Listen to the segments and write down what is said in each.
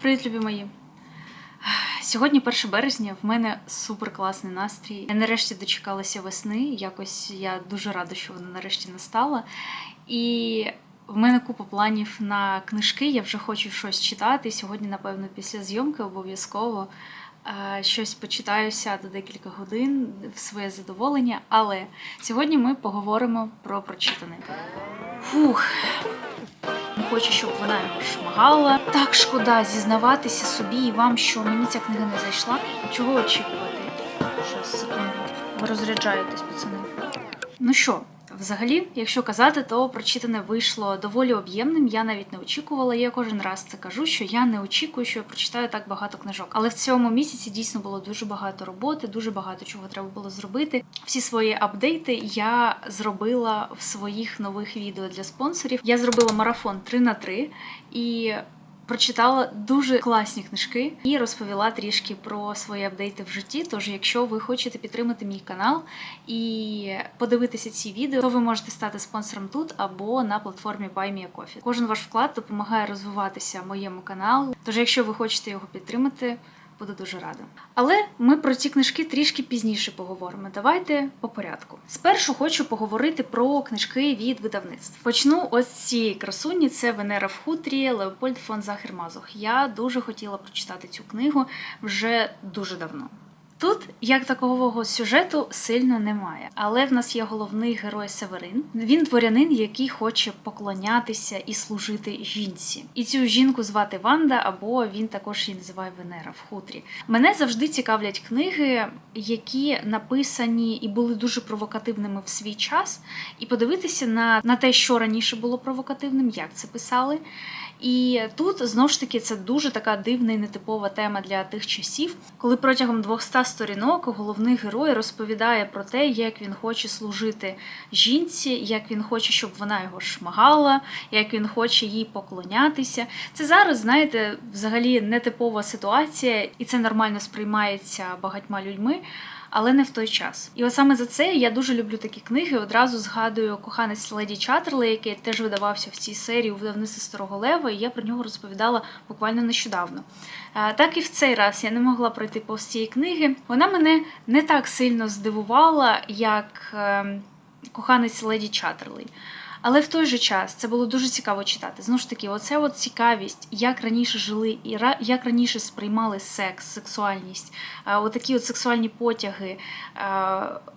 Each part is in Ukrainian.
Привіт, любі мої. Сьогодні 1 березня, в мене супер класний настрій. Я нарешті дочекалася весни. Якось я дуже рада, що вона нарешті настала. І в мене купа планів на книжки. Я вже хочу щось читати. Сьогодні, напевно, після зйомки обов'язково е, щось почитаю, сяду декілька годин в своє задоволення. Але сьогодні ми поговоримо про прочитане. Фух, хочу, щоб вона його шмагала. Так шкода зізнаватися собі і вам, що мені ця книга не зайшла. Чого очікувати? Що секунду. Ви розряджаєтесь, пацани. Ну що, взагалі, якщо казати, то прочитане вийшло доволі об'ємним. Я навіть не очікувала. Я кожен раз це кажу, що я не очікую, що я прочитаю так багато книжок. Але в цьому місяці дійсно було дуже багато роботи, дуже багато чого треба було зробити. Всі свої апдейти я зробила в своїх нових відео для спонсорів. Я зробила марафон 3 на 3 і. Прочитала дуже класні книжки і розповіла трішки про свої апдейти в житті. Тож, якщо ви хочете підтримати мій канал і подивитися ці відео, то ви можете стати спонсором тут або на платформі BuyMeACoffee. Кожен ваш вклад допомагає розвиватися моєму каналу. Тож, якщо ви хочете його підтримати, буду дуже рада. Але ми про ці книжки трішки пізніше поговоримо. Давайте по порядку. Спершу хочу поговорити про книжки від видавництв. Почну ось цієї красуні. Це Венера в хутрі Леопольд фон Захер-Мазух. Я дуже хотіла прочитати цю книгу вже дуже давно. Тут як такового сюжету сильно немає, але в нас є головний герой Северин. Він дворянин, який хоче поклонятися і служити жінці. І цю жінку звати Ванда, або він також її називає Венера в хутрі. Мене завжди цікавлять книги, які написані і були дуже провокативними в свій час, і подивитися на, на те, що раніше було провокативним, як це писали. І тут знову ж таки це дуже така дивна і нетипова тема для тих часів, коли протягом 200 сторінок головний герой розповідає про те, як він хоче служити жінці, як він хоче, щоб вона його шмагала, як він хоче їй поклонятися. Це зараз, знаєте, взагалі нетипова ситуація, і це нормально сприймається багатьма людьми але не в той час. І от саме за це я дуже люблю такі книги. Одразу згадую коханець Леді Чаттерли, який теж видавався в цій серії у видавництві Старого Лева, і я про нього розповідала буквально нещодавно. Так і в цей раз я не могла пройти повз цієї книги. Вона мене не так сильно здивувала, як ем, коханець Леді Чаттерлей. Але в той же час це було дуже цікаво читати. Знову ж таки, оце от цікавість, як раніше жили, і як раніше сприймали секс, сексуальність, отакі от сексуальні потяги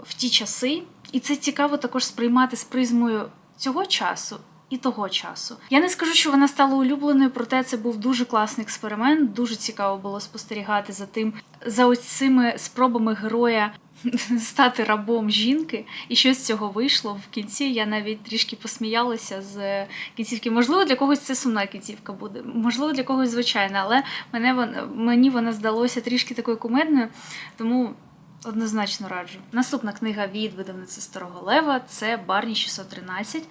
в ті часи. І це цікаво також сприймати з призмою цього часу. І того часу я не скажу, що вона стала улюбленою, проте це був дуже класний експеримент. Дуже цікаво було спостерігати за тим, за ось цими спробами героя стати рабом жінки, і що з цього вийшло в кінці. Я навіть трішки посміялася з кінцівки. Можливо, для когось це сумна кінцівка буде, можливо, для когось звичайна, але мене вона мені вона здалося трішки такою кумедною, тому. Однозначно раджу. Наступна книга від видавниця Старого Лева це Барні 613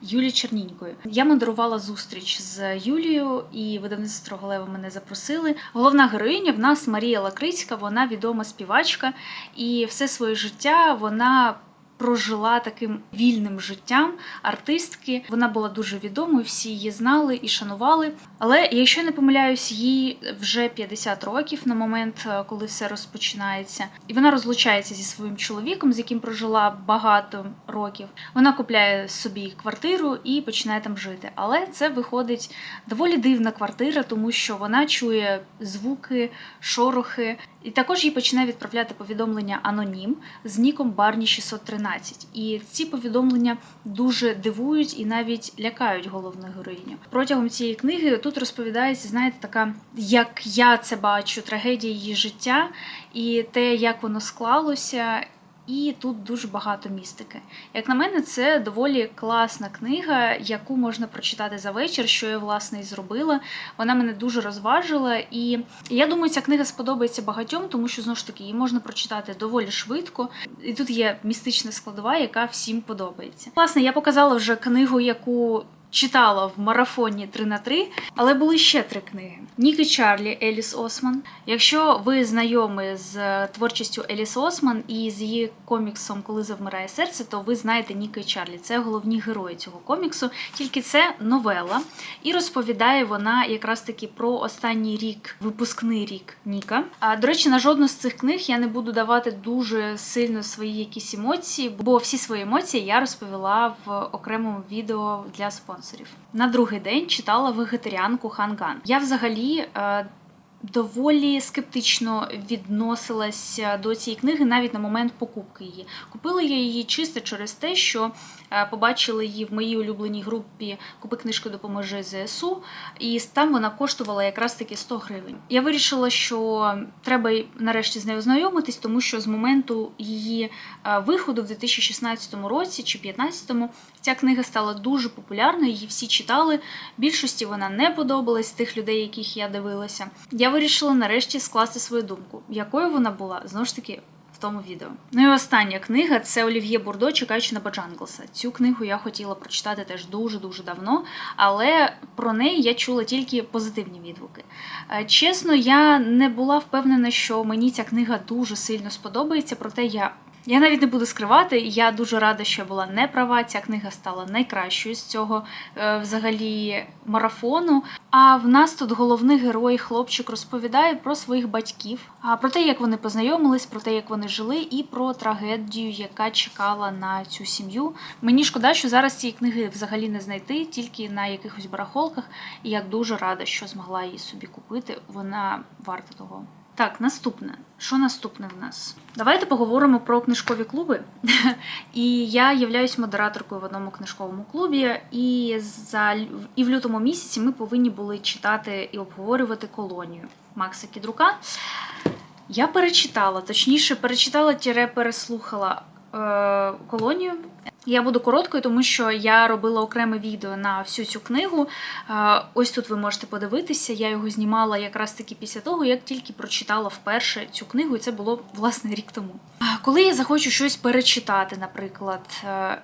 Юлії Чернінької. Я мандрувала зустріч з Юлією, і видавництво Старого Лева мене запросили. Головна героїня в нас Марія Лакрицька, вона відома співачка, і все своє життя вона прожила таким вільним життям артистки. Вона була дуже відомою, всі її знали і шанували. Але якщо я не помиляюсь, їй вже 50 років на момент, е, коли все розпочинається, і вона розлучається зі своїм чоловіком, з яким прожила багато років. Вона купляє собі квартиру і починає там жити. Але це виходить доволі дивна квартира, тому що вона чує звуки, шорохи. І також їй починає відправляти повідомлення анонім з ніком Барні 613. І ці повідомлення дуже дивують і навіть лякають головну героїню. Протягом цієї книги тут розповідається, знаєте, така як я це бачу, трагедія її життя і те, як воно склалося. І тут дуже багато містики. Як на мене, це доволі класна книга, яку можна прочитати за вечір, що я власне і зробила. Вона мене дуже розважила, і я думаю, ця книга сподобається багатьом, тому що знову ж таки її можна прочитати доволі швидко. І тут є містична складова, яка всім подобається. Власне, я показала вже книгу, яку читала в марафоні 3 на 3 але були ще три книги: Ніки Чарлі Еліс Осман. Якщо ви знайомі з творчістю Еліс Осман і з її коміксом Коли завмирає серце, то ви знаєте Ніки Чарлі. Це головні герої цього коміксу. Тільки це новела, і розповідає вона якраз таки про останній рік, випускний рік Ніка. А до речі, на жодну з цих книг я не буду давати дуже сильно свої якісь емоції, бо всі свої емоції я розповіла в окремому відео для спонсорів. На другий день читала вегетаріанку Ханган. Я взагалі. е, Доволі скептично відносилася до цієї книги навіть на момент покупки її. Купила я її чисто через те, що е, побачила її в моїй улюбленій групі Купи книжку допоможи ЗСУ, і там вона коштувала якраз таки 100 гривень. Я вирішила, що треба нарешті з нею ознайомитись, тому що з моменту її е, виходу в 2016 році чи 2015 ця книга стала дуже популярною, її всі читали. Більшості вона не подобалась тих людей, яких я дивилася. Я вирішила нарешті скласти свою думку, якою вона була знову ж таки. Тому відео. Ну і остання книга це Олів'є Бурдо, чекаючи на Баджанглса. Цю книгу я хотіла прочитати теж дуже-дуже давно, але про неї я чула тільки позитивні відгуки. Е, Чесно, я не була впевнена, що мені ця книга дуже сильно сподобається, проте я я навіть не буду скривати. Я дуже рада, що була не права. Ця книга стала найкращою з цього е, взагалі марафону. А в нас тут головний герой, хлопчик, розповідає про своїх батьків, а про те, як вони познайомились, про те, як вони жили, і про трагедію, яка чекала на цю сім'ю. Мені шкода, що зараз цієї книги взагалі не знайти, тільки на якихось барахолках. І я дуже рада, що змогла її собі купити. Вона варта того. Так, наступне. Що наступне в нас? Давайте поговоримо про книжкові клуби. І я являюсь модераторкою в одному книжковому клубі. І за і в лютому місяці ми повинні були читати і обговорювати колонію Макса Кідрука. Я перечитала, точніше, перечитала тіре переслухала е, колонію. Я буду короткою, тому що я робила окреме відео на всю цю книгу. Ось тут ви можете подивитися. Я його знімала якраз таки після того, як тільки прочитала вперше цю книгу, і це було власне рік тому. Коли я захочу щось перечитати, наприклад, е,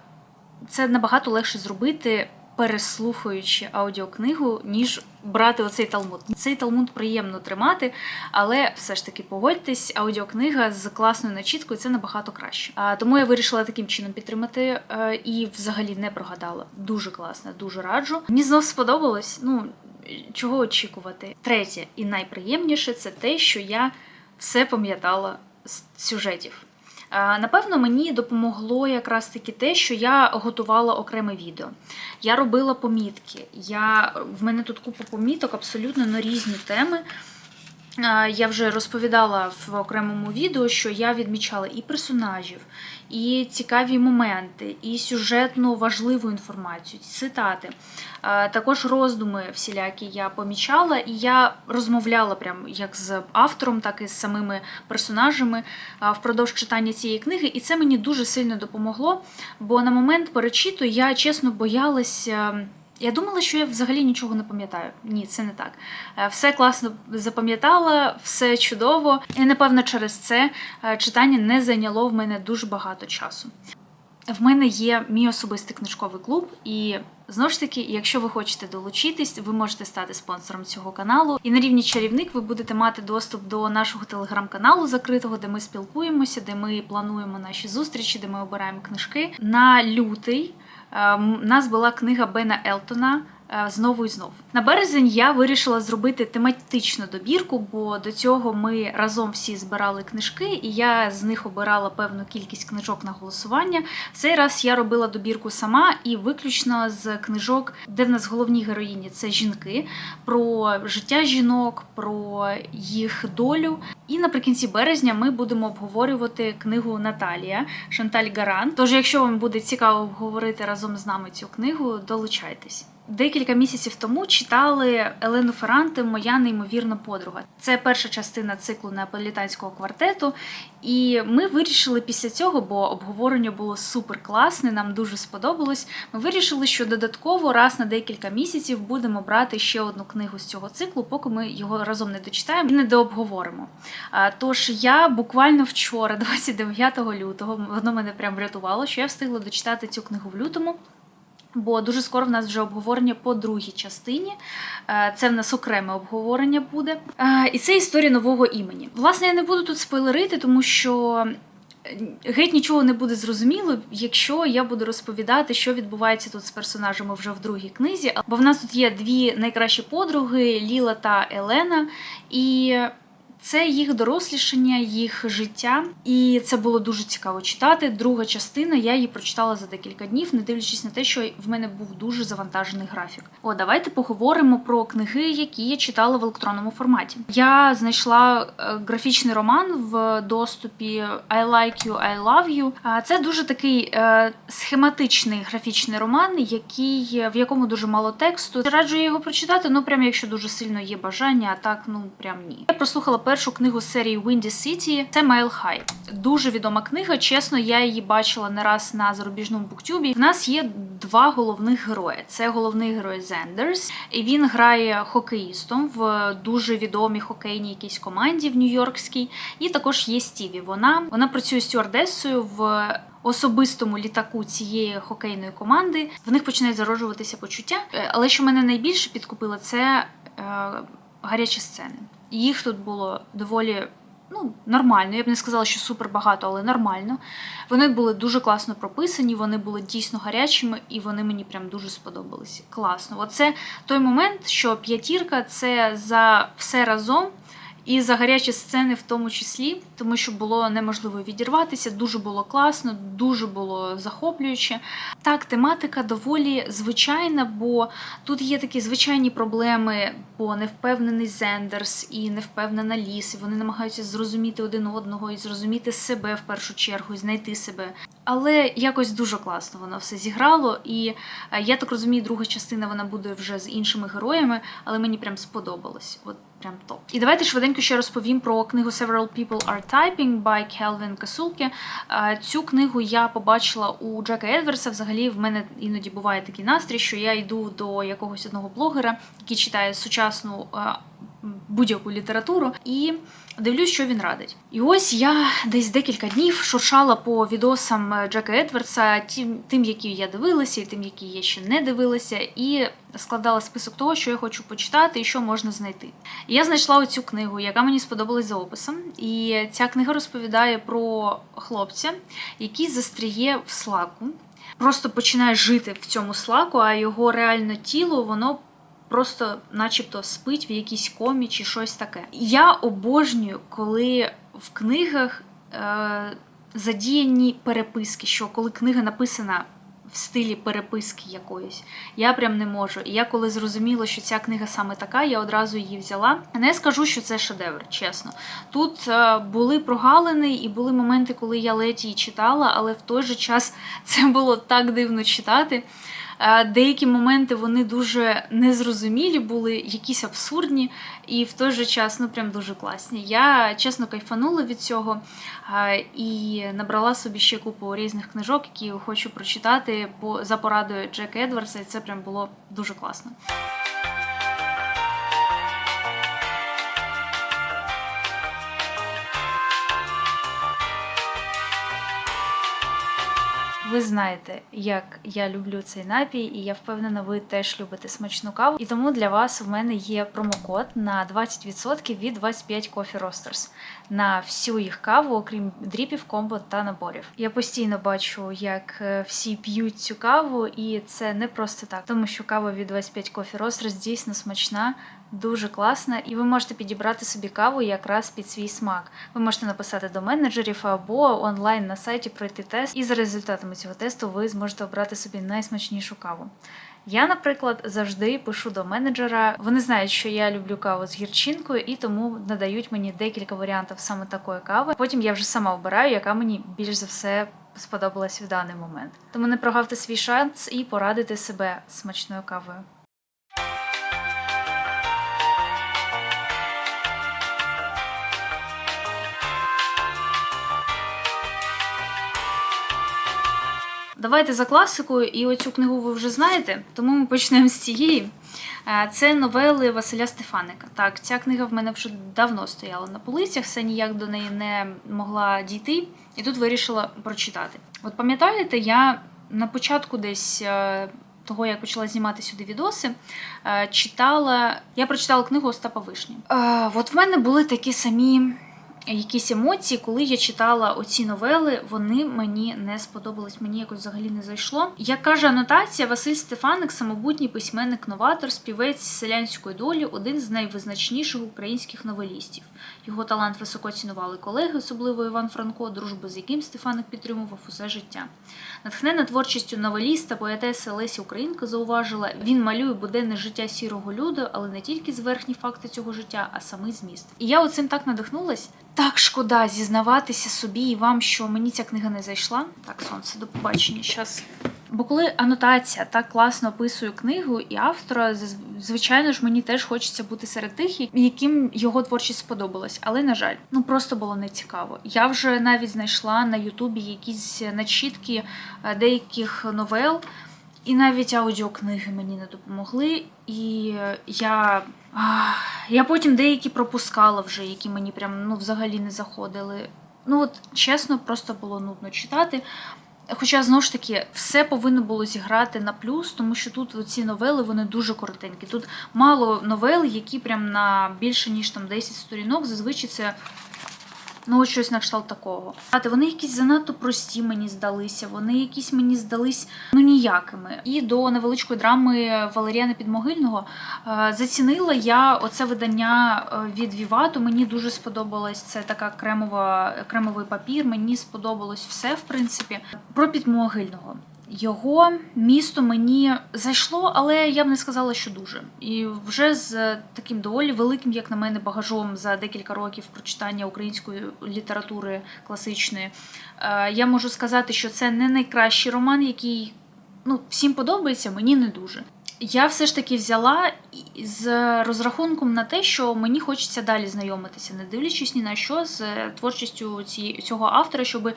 це набагато легше зробити. Переслухаючи аудіокнигу, ніж брати оцей талмуд. Цей талмуд приємно тримати, але все ж таки погодьтесь, аудіокнига з класною начіткою це набагато краще. А тому я вирішила таким чином підтримати е, і взагалі не прогадала. Дуже класно, дуже раджу. Мені знов сподобалось. Ну чого очікувати? Третє і найприємніше це те, що я все пам'ятала з сюжетів. Напевно, мені допомогло якраз таки те, що я готувала окреме відео. Я робила помітки. Я, В мене тут купа поміток абсолютно на різні теми. Я вже розповідала в окремому відео, що я відмічала і персонажів, і цікаві моменти, і сюжетну важливу інформацію, цитати. Також роздуми всілякі я помічала, і я розмовляла прям як з автором, так і з самими персонажами впродовж читання цієї книги. І це мені дуже сильно допомогло. Бо на момент перечиту я чесно боялася. Я думала, що я взагалі нічого не пам'ятаю. Ні, це не так. Е, Все класно запам'ятала, все чудово. І напевно через це е, читання не зайняло в мене дуже багато часу. В мене є мій особистий книжковий клуб, і знову ж таки, якщо ви хочете долучитись, ви можете стати спонсором цього каналу. І на рівні чарівник ви будете мати доступ до нашого телеграм-каналу закритого, де ми спілкуємося, де ми плануємо наші зустрічі, де ми обираємо книжки. На лютий у нас була книга Бена Елтона. Е, Знову і знов на березень я вирішила зробити тематичну добірку, бо до цього ми разом всі збирали книжки, і я з них обирала певну кількість книжок на голосування. Цей раз я робила добірку сама і виключно з книжок, де в нас головні героїні це жінки, про життя жінок, про їх долю. І наприкінці березня ми будемо обговорювати книгу Наталія Шанталь Гаран. Тож, якщо вам буде цікаво обговорити разом з нами цю книгу, долучайтесь. Декілька місяців тому читали Елену Ферранте Моя неймовірна подруга. Це перша частина циклу неаполітанського квартету. І ми вирішили після цього, бо обговорення було супер класне, нам дуже сподобалось. Ми вирішили, що додатково раз на декілька місяців будемо брати ще одну книгу з цього циклу, поки ми його разом не дочитаємо і не дообговоримо. Тож я буквально вчора, 29 лютого, воно мене прям врятувало, що я встигла дочитати цю книгу в лютому. Бо дуже скоро в нас вже обговорення по другій частині. Е, Це в нас окреме обговорення буде. Е, І це історія нового імені. Власне, я не буду тут спойлерити, тому що е, геть нічого не буде зрозуміло, якщо я буду розповідати, що відбувається тут з персонажами вже в другій книзі. Бо в нас тут є дві найкращі подруги Ліла та Елена. І це їх дорослішання, їх життя, і це було дуже цікаво читати. Друга частина я її прочитала за декілька днів, не дивлячись на те, що в мене був дуже завантажений графік. О, давайте поговоримо про книги, які я читала в електронному форматі. Я знайшла е, графічний роман в доступі I Like You, I Love You. Це дуже такий е, схематичний графічний роман, який в якому дуже мало тексту. Раджу його прочитати. Ну прям якщо дуже сильно є бажання, а так ну прям ні. Я прослухала першу книгу серії Windy City. Це Mile High. Дуже відома книга. Чесно, я її бачила не раз на зарубіжному буктюбі. В нас є два головних герої. Це головний герой Зендерс, і він грає хокеїстом в дуже відомій хокейній якійсь команді в Нью-Йоркській. І також є Стіві. Вона вона працює стюардесою в. Особистому літаку цієї хокейної команди в них починають зароджуватися почуття. Е, Але що мене найбільше підкупило, це е, гарячі сцени. Їх тут було доволі ну, нормально. Я б не сказала, що супер багато, але нормально. Вони були дуже класно прописані, вони були дійсно гарячими, і вони мені прям дуже сподобалися. Класно. Оце той момент, що п'ятірка це за все разом. І за гарячі сцени в тому числі, тому що було неможливо відірватися, дуже було класно, дуже було захоплююче. Так, тематика доволі звичайна, бо тут є такі звичайні проблеми, бо невпевнений Зендерс і невпевнена Ліс, вони намагаються зрозуміти один одного і зрозуміти себе в першу чергу, і знайти себе. Але якось дуже класно воно все зіграло. І е, я так розумію, друга частина вона буде вже з іншими героями, але мені прям сподобалось. От прям топ. І давайте швиденько ще розповім про книгу Several People Are Typing by Келвін Касулке. Цю книгу я побачила у Джека Едверса. Взагалі, в мене іноді буває такий настрій, що я йду до якогось одного блогера, який читає сучасну е, будь-яку літературу, і дивлюсь, що він радить. І ось я десь декілька днів шуршала по відосам Джека Едвардса, тим, тим, які я дивилася, і тим, які я ще не дивилася, і складала список того, що я хочу почитати і що можна знайти. І я знайшла оцю книгу, яка мені сподобалась за описом. І ця книга розповідає про хлопця, який застріє в слаку. Просто починає жити в цьому слаку, а його реальне тіло воно просто, начебто, спить в якійсь комі чи щось таке. Я обожнюю, коли в книгах е, задіяні переписки, що коли книга написана. В стилі переписки якоїсь. Я прям не можу. І я коли зрозуміла, що ця книга саме така, я одразу її взяла. Не скажу, що це шедевр, чесно. Тут е, були прогалини і були моменти, коли я ледь її читала, але в той же час це було так дивно читати. Е, деякі моменти вони дуже незрозумілі були, якісь абсурдні, і в той же час ну прям дуже класні. Я чесно кайфанула від цього е, і набрала собі ще купу різних книжок, які хочу прочитати по за порадою Джека Едвардса, і це прям було дуже класно. Ви знаєте, як я люблю цей напій, і я впевнена, ви теж любите смачну каву. І тому для вас в мене є промокод на 20% від 25 Coffee Roasters на всю їх каву, окрім дріпів, комбо та наборів. Я постійно бачу, як е, всі п'ють цю каву, і це не просто так, тому що кава від 25 Coffee Roasters дійсно смачна. Дуже класна, і ви можете підібрати собі каву якраз під свій смак. Ви можете написати до менеджерів або онлайн на сайті пройти тест, і за результатами цього тесту ви зможете обрати собі найсмачнішу каву. Я, наприклад, завжди пишу до менеджера. Вони знають, що я люблю каву з гірчинкою, і тому надають мені декілька варіантів саме такої кави. Потім я вже сама обираю, яка мені більш за все сподобалась в даний момент. Тому не прогавте свій шанс і порадити себе смачною кавою. Давайте за класикою, і оцю книгу ви вже знаєте, тому ми почнемо з цієї. Е, Це новели Василя Стефаника. Так, ця книга в мене вже давно стояла на полицях, все ніяк до неї не могла дійти, і тут вирішила прочитати. От пам'ятаєте, я на початку десь е, того, як почала знімати сюди відоси, е, читала. Я прочитала книгу Остапа Вишні. Е, От в мене були такі самі. Якісь емоції, коли я читала оці новели, вони мені не сподобались, мені якось взагалі не зайшло. Як каже анотація, Василь Стефаник, самобутній письменник-новатор, співець селянської долі, один з найвизначніших українських новелістів. Його талант високо цінували колеги, особливо Іван Франко, дружбу з яким Стефаник підтримував усе життя. Натхнена творчістю новеліста, поетеси Лесі Українка зауважила, він малює буденне життя сірого люду, але не тільки зверхні факти цього життя, а самий зміст. І я оцим так надихнулась. Так шкода зізнаватися собі і вам, що мені ця книга не зайшла. Так, сонце, до побачення. Щас. Бо коли анотація так класно описує книгу і автора, звичайно ж, мені теж хочеться бути серед тих, яким його творчість сподобалась. Але на жаль, ну просто було не цікаво. Я вже навіть знайшла на Ютубі якісь начітки е, деяких новел, і навіть аудіокниги мені не допомогли. І я, я потім деякі пропускала вже, які мені прям ну взагалі не заходили. Ну от чесно, просто було нудно читати. Хоча знову ж таки все повинно було зіграти на плюс, тому що тут ці новели вони дуже коротенькі. Тут мало новел, які прям на більше ніж там 10 сторінок. Зазвичай це ну ось щось на кшталт такого. А вони якісь занадто прості мені здалися. Вони якісь мені здались ну ніякими. І до невеличкої драми Валеріана Підмогильного е, зацінила я оце видання е, від Вівату. Мені дуже сподобалось. Це така кремова кремовий папір. Мені сподобалось все, в принципі. Про підмогильного. Його місто мені зайшло, але я б не сказала, що дуже. І вже з таким доволі великим, як на мене, багажом за декілька років прочитання української літератури класичної, е, я можу сказати, що це не найкращий роман, який ну, всім подобається, мені не дуже. Я все ж таки взяла з розрахунком на те, що мені хочеться далі знайомитися, не дивлячись ні на що з творчістю ці, цього автора, щоб е,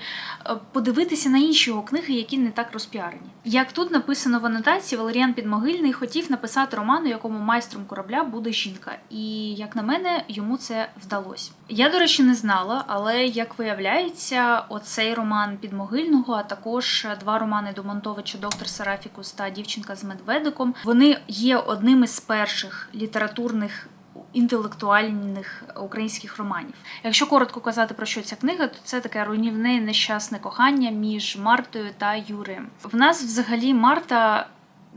подивитися на інші його книги, які не так розпіарені. Як тут написано в анотації, Валеріан Підмогильний хотів написати роман, у якому майстром корабля буде жінка. І як на мене, йому це вдалося. Я, до речі, не знала, але як виявляється, оцей роман Підмогильного, а також два романи Домонтовича Доктор Сарафікус та Дівчинка з медведиком, вони є одними з перших літературних. Інтелектуальних українських романів. Якщо коротко казати про що ця книга, то це таке руйнівне нещасне кохання між Мартою та Юриєм. В нас взагалі Марта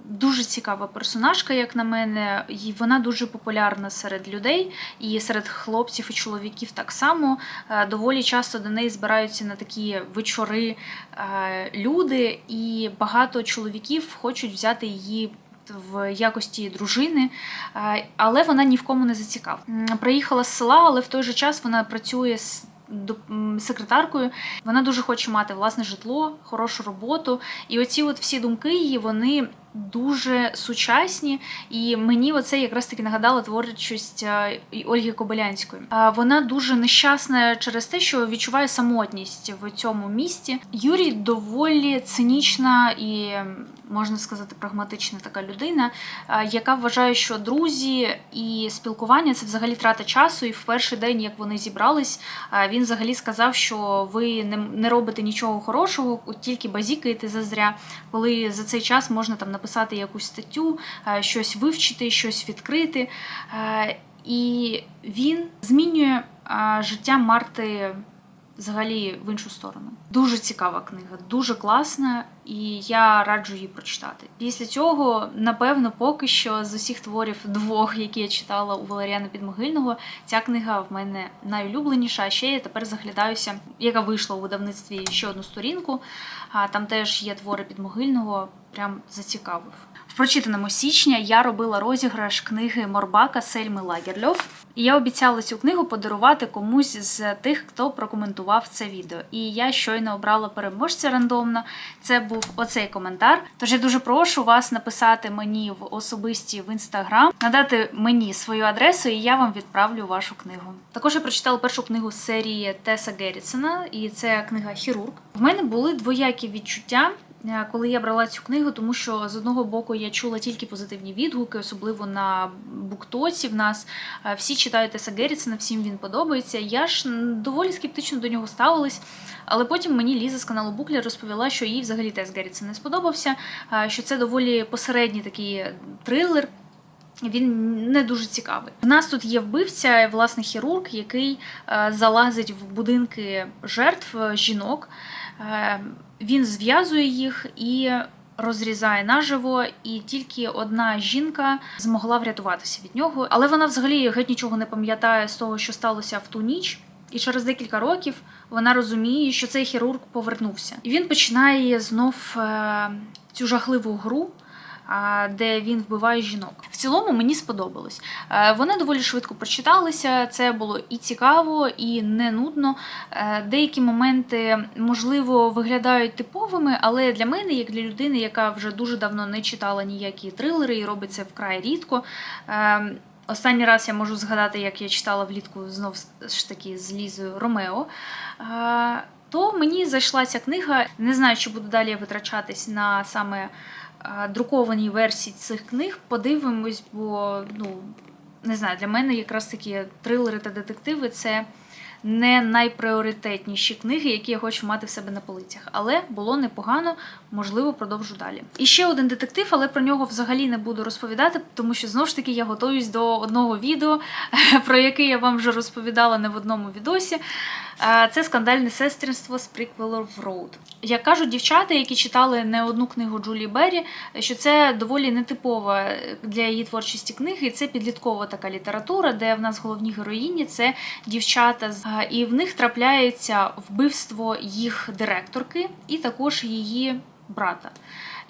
дуже цікава персонажка, як на мене, і вона дуже популярна серед людей, і серед хлопців і чоловіків так само. Е, Доволі часто до неї збираються на такі вечори е, люди, і багато чоловіків хочуть взяти її. В якості дружини, е, але вона ні в кому не зацікавлена. Приїхала з села, але в той же час вона працює з секретаркою. Вона дуже хоче мати власне житло, хорошу роботу. І оці от всі думки її вони дуже сучасні. І мені оце якраз таки нагадало творчість е, Ольги Кобилянської. Вона дуже нещасна через те, що відчуває самотність в цьому місті. Юрій доволі цинічна і можна сказати прагматична така людина, е, яка вважає, що друзі і спілкування це взагалі трата часу. І в перший день, як вони зібрались, е, він взагалі сказав, що ви не, робите нічого хорошого, тільки базікаєте зазря, коли за цей час можна там написати якусь статтю, е, щось вивчити, щось відкрити. Е, І він змінює е, життя Марти взагалі в іншу сторону. Дуже цікава книга, дуже класна, і я раджу її прочитати. Після цього, напевно, поки що з усіх творів двох, які я читала у Валеріана Підмогильного, ця книга в мене найулюбленіша. А ще я тепер заглядаюся, яка вийшла у видавництві ще одну сторінку. Там теж є твори Підмогильного, прям зацікавив. В прочитаному січня я робила розіграш книги Морбака Сельми Лагерльов. І я обіцяла цю книгу подарувати комусь з тих, хто прокоментував це відео. І я щойно обрала переможця рандомно. Це був оцей коментар. Тож я дуже прошу вас написати мені в особисті в інстаграм, надати мені свою адресу, і я вам відправлю вашу книгу. Також я прочитала першу книгу з серії Теса Геррісона, і це книга Хірург. В мене були двоякі відчуття. Е, коли я брала цю книгу, тому що з одного боку я чула тільки позитивні відгуки, особливо на буктоці. В нас Е, всі читають Теса Геррітсона, всім він подобається. Я ж доволі скептично до нього ставилась. Але потім мені Ліза з каналу Буклі розповіла, що їй взагалі Тес Геррітсон не сподобався, е, що це доволі посередній такий трилер. Він не дуже цікавий. У нас тут є вбивця, власне, хірург, який залазить в будинки жертв жінок. Е, він зв'язує їх і розрізає наживо, і тільки одна жінка змогла врятуватися від нього. Але вона взагалі геть нічого не пам'ятає з того, що сталося в ту ніч. І через декілька років вона розуміє, що цей хірург повернувся. І він починає знов е, цю жахливу гру. Де він вбиває жінок. В цілому мені сподобалось. Е, Вони доволі швидко прочиталися. Це було і цікаво, і не нудно. Е, Деякі моменти, можливо, виглядають типовими, але для мене, як для людини, яка вже дуже давно не читала ніякі трилери і робить це вкрай рідко. е, Останній раз я можу згадати, як я читала влітку знов ж таки з Лізою Ромео. То мені зайшла ця книга. Не знаю, чи буду далі витрачатись на саме друкованій версії цих книг. Подивимось, бо ну не знаю, для мене якраз такі трилери та детективи це не найпріоритетніші книги, які я хочу мати в себе на полицях. Але було непогано, можливо, продовжу далі. І ще один детектив, але про нього взагалі не буду розповідати, тому що знову ж таки я готуюсь до одного відео, про яке я вам вже розповідала не в одному відосі. Це скандальне сестринство з of Road. Як кажуть дівчата, які читали не одну книгу Джулі Беррі, що це доволі нетипова для її творчості книги. Це підліткова така література, де в нас головні героїні це дівчата, з- і в них трапляється вбивство їх директорки і також її брата.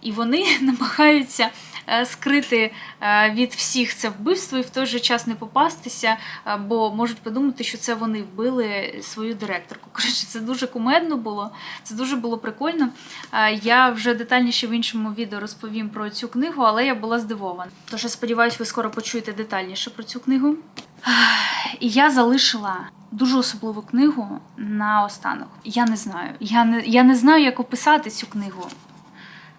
І вони намагаються е, скрити е, від всіх це вбивство і в той же час не попастися, е, бо можуть подумати, що це вони вбили свою директорку. Коротше, це дуже кумедно було, це дуже було прикольно. Я вже детальніше в іншому відео розповім про цю книгу, але я була здивована. Тож я сподіваюся, ви скоро почуєте детальніше про цю книгу. І я залишила дуже особливу книгу на останок. Я не знаю. Я не, я не знаю, як описати цю книгу.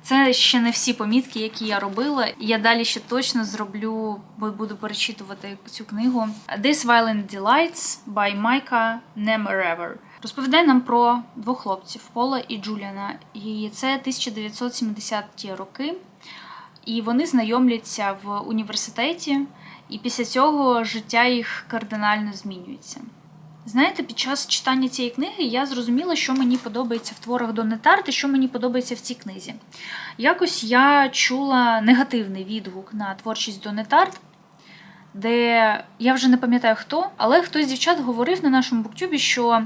Це ще не всі помітки, які я робила. Я далі ще точно зроблю, бо буду перечитувати цю книгу. This Violent Delights by Micah Nemerever. Розповідає нам про двох хлопців Пола і Джуліана. І це 1970-ті роки. І вони знайомляться в університеті, і після цього життя їх кардинально змінюється. Знаєте, під час читання цієї книги я зрозуміла, що мені подобається в творах Донни Тарт і що мені подобається в цій книзі. Якось я чула негативний відгук на творчість Донни Тарт, де я вже не пам'ятаю хто, але хтось з дівчат говорив на нашому буктюбі, що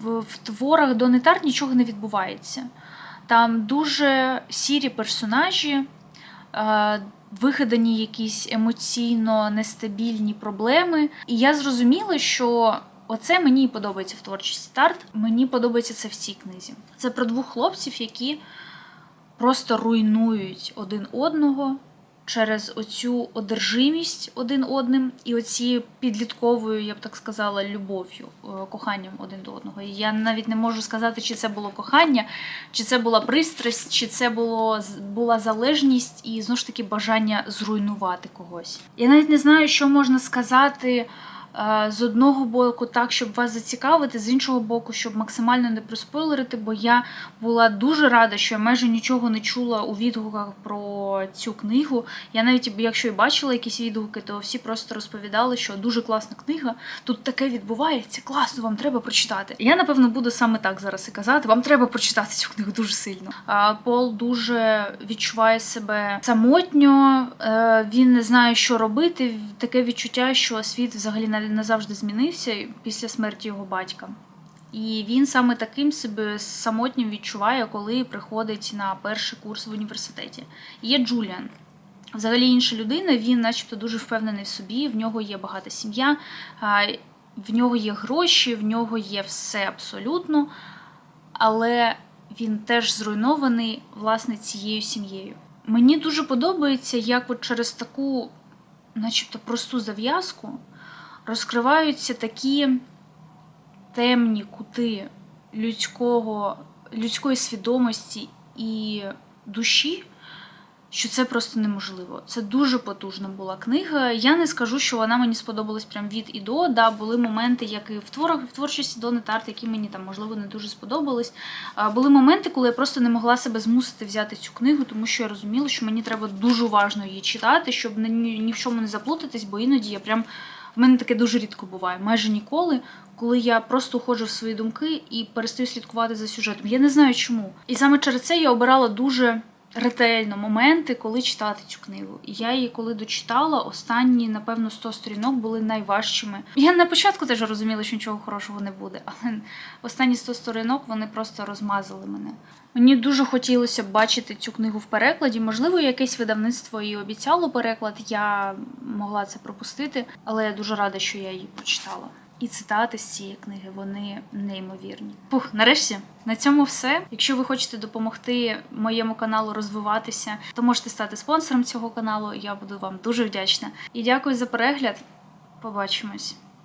в, творах Донни Тарт нічого не відбувається. Там дуже сірі персонажі, вигадані якісь емоційно нестабільні проблеми. І я зрозуміла, що оце мені подобається в творчості старт. Мені подобається це в цій книзі. Це про двох хлопців, які просто руйнують один одного через оцю одержимість один одним і оці підлітковою, я б так сказала, любов'ю, е, коханням один до одного. І я навіть не можу сказати, чи це було кохання, чи це була пристрасть, чи це було була залежність і знову ж таки бажання зруйнувати когось. Я навіть не знаю, що можна сказати. Е, З одного боку, так, щоб вас зацікавити, з іншого боку, щоб максимально не проспойлерити, бо я була дуже рада, що я майже нічого не чула у відгуках про цю книгу. Я навіть якщо і бачила якісь відгуки, то всі просто розповідали, що дуже класна книга, тут таке відбувається, класно, вам треба прочитати. Я напевно буду саме так зараз і казати. Вам треба прочитати цю книгу дуже сильно. Пол дуже відчуває себе самотньо, е, він не знає, що робити. Таке відчуття, що світ взагалі на- назавжди змінився після смерті його батька. І він саме таким себе самотнім відчуває, коли приходить на перший курс в університеті. Є Джуліан. Взагалі інша людина, він, начебто, дуже впевнений в собі, в нього є багата сім'я, в нього є гроші, в нього є все абсолютно, але він теж зруйнований власне цією сім'єю. Мені дуже подобається, як от через таку, начебто, просту зав'язку розкриваються такі темні кути людського, людської свідомості і душі. Що це просто неможливо. Це дуже потужна була книга. Я не скажу, що вона мені сподобалась прям від і до. Да, були моменти, як і в творах, в творчості Дони Тарт, які мені там можливо не дуже сподобались. Були моменти, коли я просто не могла себе змусити взяти цю книгу, тому що я розуміла, що мені треба дуже уважно її читати, щоб ні в чому не заплутатись, бо іноді я прям в мене таке дуже рідко буває, майже ніколи, коли я просто уходжу в свої думки і перестаю слідкувати за сюжетом. Я не знаю чому. І саме через це я обирала дуже ретельно моменти, коли читати цю книгу. І я її коли дочитала, останні, напевно, 100 сторінок були найважчими. Я на початку теж розуміла, що нічого хорошого не буде, але останні 100 сторінок вони просто розмазали мене. Мені дуже хотілося б бачити цю книгу в перекладі. Можливо, якесь видавництво і обіцяло переклад. Я могла це пропустити, але я дуже рада, що я її прочитала. І цитати з цієї книги вони неймовірні. Пух, нарешті на цьому все. Якщо ви хочете допомогти моєму каналу розвиватися, то можете стати спонсором цього каналу. Я буду вам дуже вдячна. І дякую за перегляд. Побачимось.